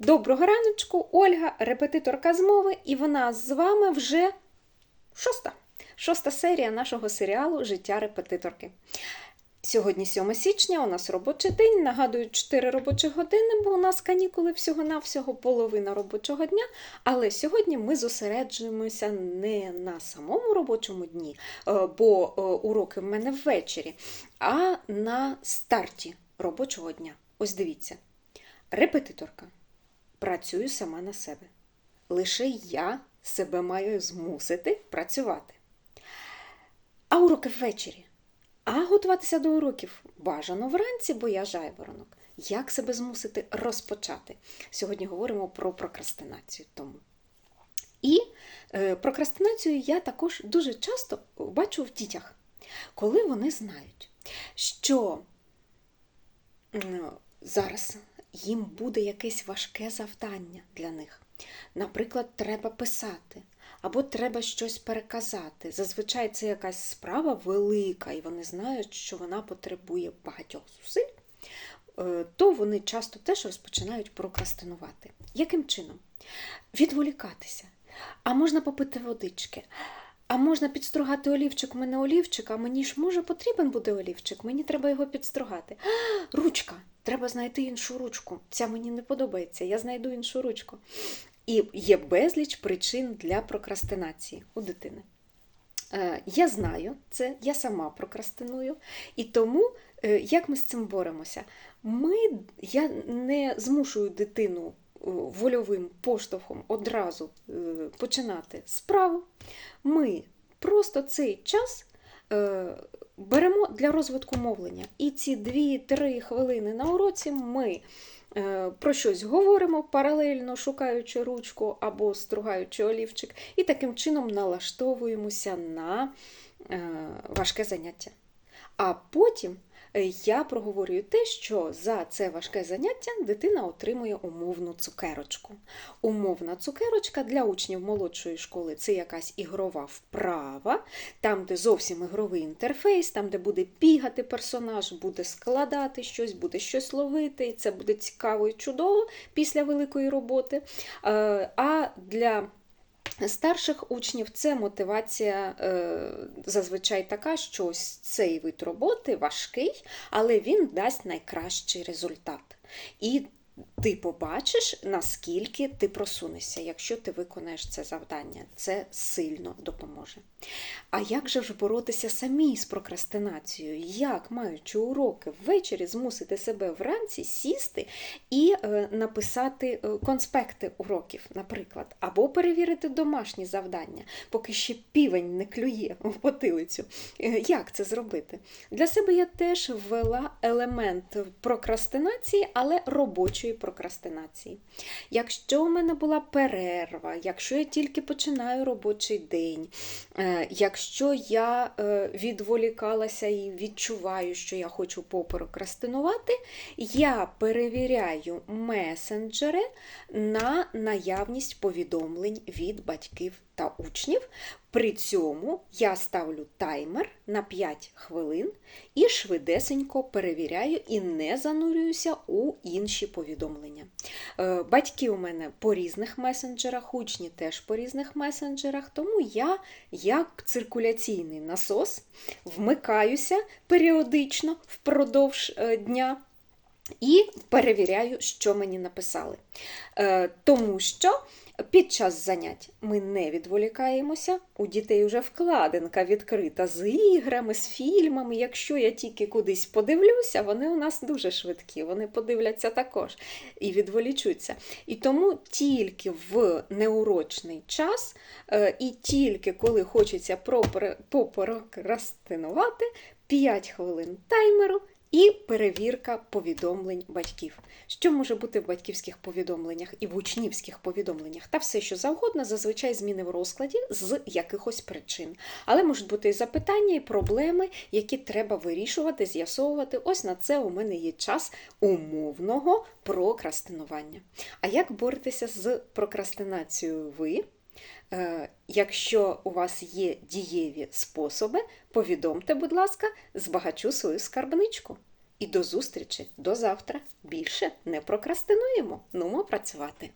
Доброго раночку, Ольга, репетиторка з мови, і вона з вами вже шоста. Шоста серія нашого серіалу Життя репетиторки. Сьогодні 7 січня, у нас робочий день. Нагадую, 4 робочі години, бо у нас канікули всього-навсього половина робочого дня. Але сьогодні ми зосереджуємося не на самому робочому дні, е, бо е, уроки в мене ввечері, а на старті робочого дня. Ось дивіться. Репетиторка. Працюю сама на себе. Лише я себе маю змусити працювати. А уроки ввечері. А готуватися до уроків бажано вранці, бо я жайворонок. Як себе змусити розпочати? Сьогодні говоримо про прокрастинацію. Тому. І е, прокрастинацію я також дуже часто бачу в дітях, коли вони знають, що зараз їм буде якесь важке завдання для них. Наприклад, треба писати, або треба щось переказати. Зазвичай це якась справа велика, і вони знають, що вона потребує багатьох зусиль, е, то вони часто теж розпочинають прокрастинувати. Яким чином? Відволікатися. А можна попити водички. А можна підстругати олівчик, у мене олівчик, а мені ж може потрібен буде олівчик, мені треба його підстругати. А, ручка, треба знайти іншу ручку. Ця мені не подобається, я знайду іншу ручку. І є безліч причин для прокрастинації у дитини. Е, Я знаю це, я сама прокрастиную, і тому е, як ми з цим боремося? Ми, Я не змушую дитину вольовим поштовхом одразу е, починати справу. Ми просто цей час е, беремо для розвитку мовлення. І ці 2-3 хвилини на уроці ми е, про щось говоримо, паралельно шукаючи ручку або стругаючи олівчик, і таким чином налаштовуємося на е, важке заняття. А потім е, я проговорюю те, що за це важке заняття дитина отримує умовну цукерочку. Умовна цукерочка для учнів молодшої школи це якась ігрова вправа, там, де зовсім ігровий інтерфейс, там, де буде бігати персонаж, буде складати щось, буде щось ловити, і це буде цікаво і чудово після великої роботи. Е, А для Старших учнів це мотивація е, зазвичай така, що ось цей вид роботи важкий, але він дасть найкращий результат. І ти побачиш, наскільки ти просунешся, якщо ти виконаєш це завдання. Це сильно допоможе. А як же ж боротися самі з прокрастинацією? Як, маючи уроки, ввечері змусити себе вранці сісти і е, написати е, конспекти уроків, наприклад, або перевірити домашні завдання, поки ще півень не клює в потилицю. Е, Як це зробити? Для себе я теж ввела елемент прокрастинації, але робочої прокрастинації. Якщо у мене була перерва, якщо я тільки починаю робочий день, е, якщо я е, відволікалася і відчуваю, що я хочу попрокрастинувати, я перевіряю месенджери на наявність повідомлень від батьків та учнів. При цьому я ставлю таймер на 5 хвилин і швидесенько перевіряю і не занурююся у інші повідомлення. Е, Батьки у мене по різних месенджерах, учні теж по різних месенджерах, тому я, як циркуляційний насос, вмикаюся періодично впродовж е, дня. І перевіряю, що мені написали. Е, Тому що під час занять ми не відволікаємося. У дітей вже вкладинка відкрита з іграми, з фільмами. Якщо я тільки кудись подивлюся, вони у нас дуже швидкі, вони подивляться також і відволічуться. І тому тільки в неурочний час, е, і тільки коли хочеться попрокрастинувати, 5 хвилин таймеру. І перевірка повідомлень батьків. Що може бути в батьківських повідомленнях і в учнівських повідомленнях? Та все, що завгодно, зазвичай зміни в розкладі з якихось причин. Але можуть бути і запитання, і проблеми, які треба вирішувати, з'ясовувати. Ось на це у мене є час умовного прокрастинування. А як боротися з прокрастинацією ви? Е, Якщо у вас є дієві способи, повідомте, будь ласка, збагачу свою скарбничку. І до зустрічі до завтра. Більше не прокрастинуємо. Нумо працювати.